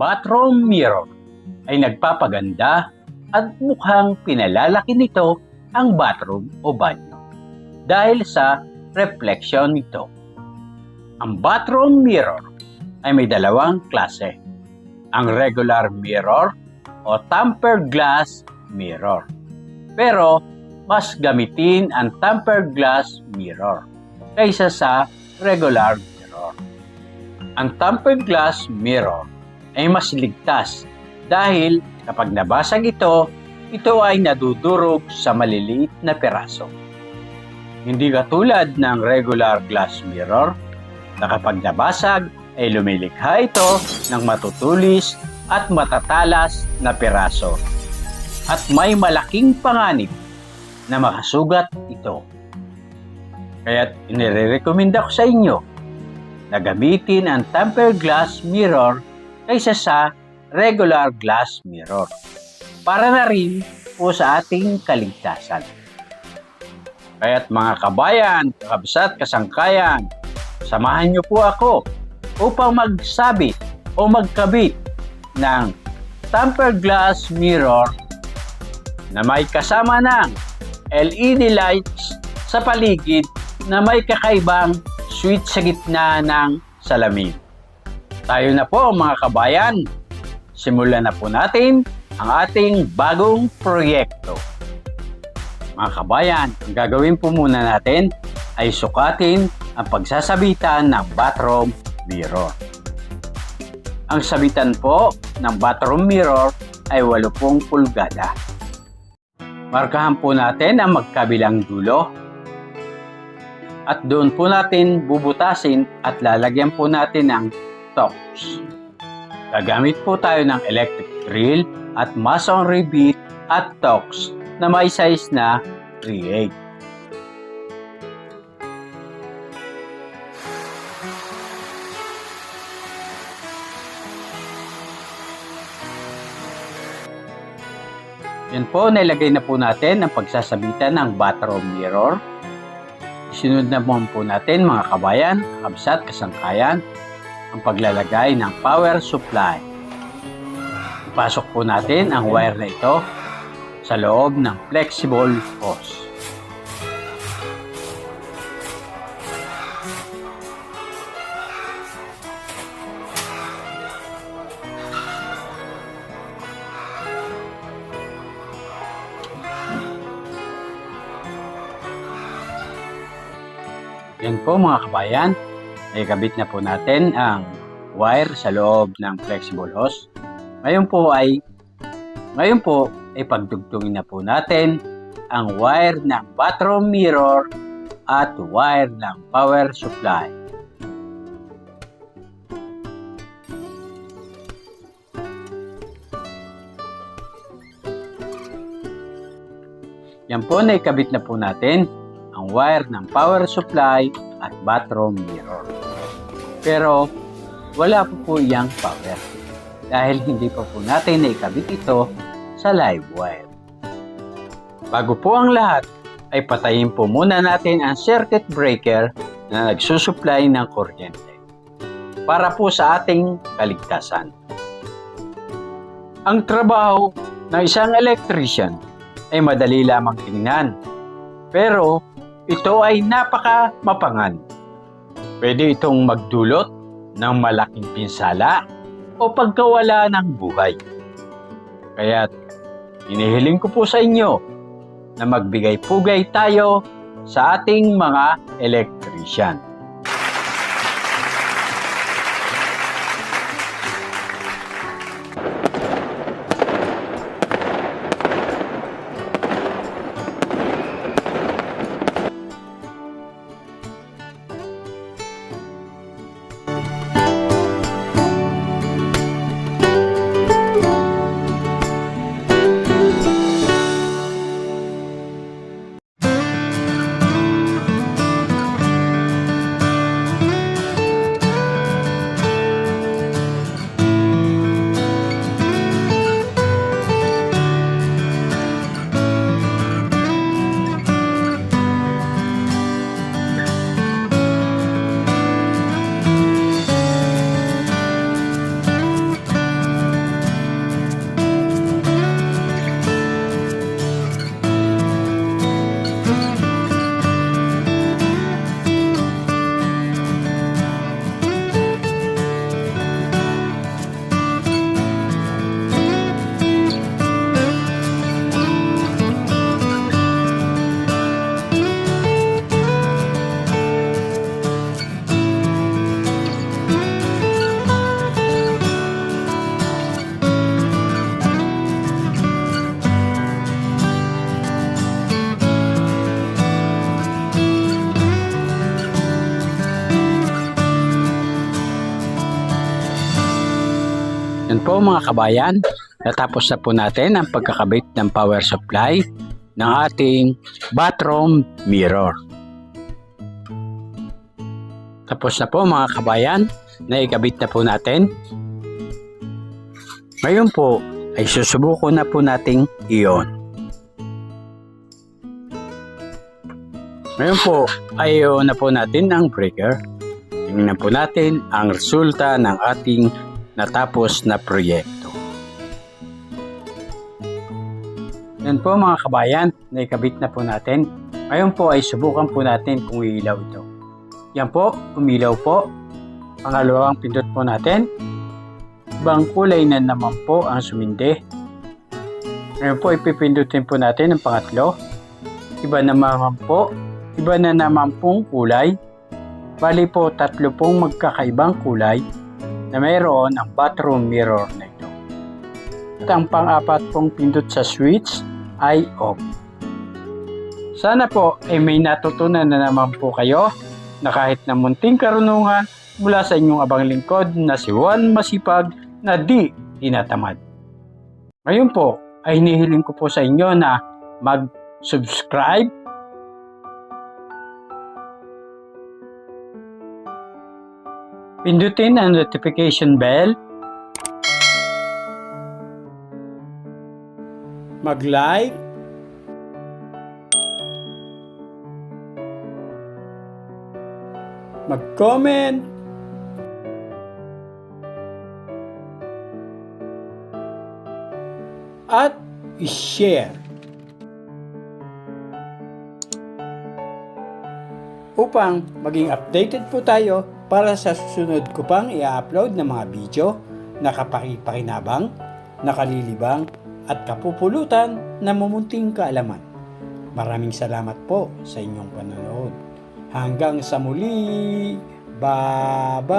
bathroom mirror ay nagpapaganda at mukhang pinalalaki nito ang bathroom o banyo dahil sa reflection nito. Ang bathroom mirror ay may dalawang klase. Ang regular mirror o tempered glass mirror. Pero mas gamitin ang tempered glass mirror kaysa sa regular mirror. Ang tempered glass mirror ay mas ligtas dahil kapag nabasag ito, ito ay nadudurog sa maliliit na peraso. Hindi katulad ng regular glass mirror na kapag nabasag ay lumilikha ito ng matutulis at matatalas na peraso. At may malaking panganib na makasugat ito. Kaya inirekomenda ko sa inyo na gamitin ang tempered glass mirror kaysa sa regular glass mirror para na rin po sa ating kaligtasan. Kaya't mga kabayan, kabsat, kasangkayan, samahan niyo po ako upang magsabi o magkabit ng tempered glass mirror na may kasama ng LED lights sa paligid na may kakaibang switch sa gitna ng salamin. Tayo na po mga kabayan. Simulan na po natin ang ating bagong proyekto. Mga kabayan, ang gagawin po muna natin ay sukatin ang pagsasabitan ng bathroom mirror. Ang sabitan po ng bathroom mirror ay 80 pulgada. Markahan po natin ang magkabilang dulo at doon po natin bubutasin at lalagyan po natin ng tops. Gagamit po tayo ng electric drill at masonry bit at tox na may size na 3/8. Yan po, nilagay na po natin ang pagsasabitan ng bathroom mirror. Isunod na po po natin mga kabayan, kabsat, kasangkayan, ang paglalagay ng power supply. Ipasok po natin ang wire na ito sa loob ng flexible hose. Yan po mga kabayan, nakikabit na po natin ang wire sa loob ng flexible hose. Ngayon po ay ngayon po ay pagdugtungin na po natin ang wire ng bathroom mirror at wire ng power supply. Yan po na ikabit na po natin ang wire ng power supply at bathroom mirror. Pero wala po po iyang power dahil hindi pa po natin naikabit ito sa live wire. Bago po ang lahat, ay patayin po muna natin ang circuit breaker na nagsusupply ng kuryente para po sa ating kaligtasan. Ang trabaho ng isang electrician ay madali lamang tingnan. Pero ito ay napaka mapangan. Pwede itong magdulot ng malaking pinsala o pagkawala ng buhay. Kaya inihiling ko po sa inyo na magbigay-pugay tayo sa ating mga electrician. Yan po mga kabayan, natapos na po natin ang pagkakabit ng power supply ng ating bathroom mirror. Tapos na po mga kabayan, naikabit na po natin. Ngayon po ay susubukan na po nating iyon. Ngayon po ay iyon na po natin ang breaker. Tingnan po natin ang resulta ng ating natapos na proyekto. Yan po mga kabayan, naikabit na po natin. Ngayon po ay subukan po natin kung ilaw ito. Yan po, umilaw po. Pangalawang pindot po natin. Ibang kulay na naman po ang sumindi. Ngayon po, ipipindutin po natin ang pangatlo. Iba naman po, iba na naman pong kulay. Bali po, tatlo pong magkakaibang kulay na mayroon ang bathroom mirror na ito. At ang pang-apat pong pindot sa switch ay off. Sana po ay may natutunan na naman po kayo na kahit na munting karunungan mula sa inyong abang lingkod na si Juan Masipag na di tinatamad. Ngayon po ay hinihiling ko po sa inyo na mag-subscribe Pindutin ang notification bell. Mag-like. Mag-comment. At i-share. Upang maging updated po tayo para sa susunod ko pang i-upload ng mga video na kapakipakinabang, nakalilibang at kapupulutan na mumunting kaalaman. Maraming salamat po sa inyong panonood. Hanggang sa muli, bye-bye!